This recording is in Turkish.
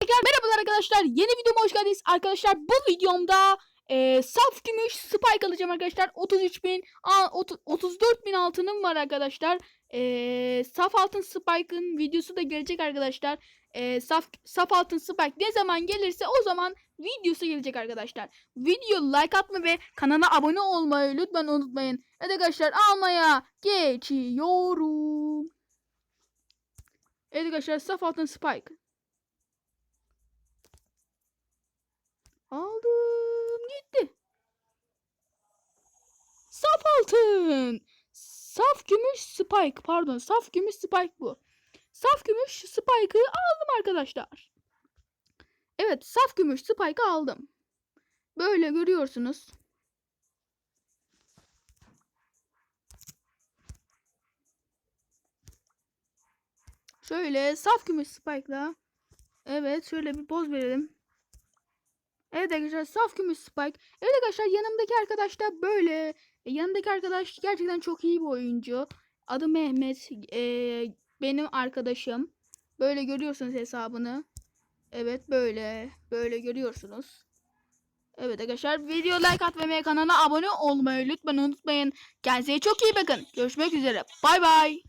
Tekrar merhabalar arkadaşlar. Yeni videoma hoş geldiniz. Arkadaşlar bu videomda e, saf gümüş spike alacağım arkadaşlar. 33 bin, 34 bin altınım var arkadaşlar. E, saf altın spike'ın videosu da gelecek arkadaşlar. E, saf, saf altın spike ne zaman gelirse o zaman videosu gelecek arkadaşlar. Video like atma ve kanala abone olmayı lütfen unutmayın. Evet arkadaşlar almaya geçiyorum. Evet arkadaşlar saf altın spike. Aldım gitti. Saf altın. Saf gümüş spike pardon saf gümüş spike bu. Saf gümüş spike'ı aldım arkadaşlar. Evet saf gümüş spike'ı aldım. Böyle görüyorsunuz. Şöyle saf gümüş spike'la. Evet şöyle bir poz verelim. Evet arkadaşlar saf gümüş spike. Evet arkadaşlar yanımdaki arkadaş da böyle. E, yanımdaki arkadaş gerçekten çok iyi bir oyuncu. Adı Mehmet. E, benim arkadaşım. Böyle görüyorsunuz hesabını. Evet böyle. Böyle görüyorsunuz. Evet arkadaşlar video like atmayı kanala abone olmayı lütfen unutmayın. Kendinize çok iyi bakın. Görüşmek üzere. Bay bay.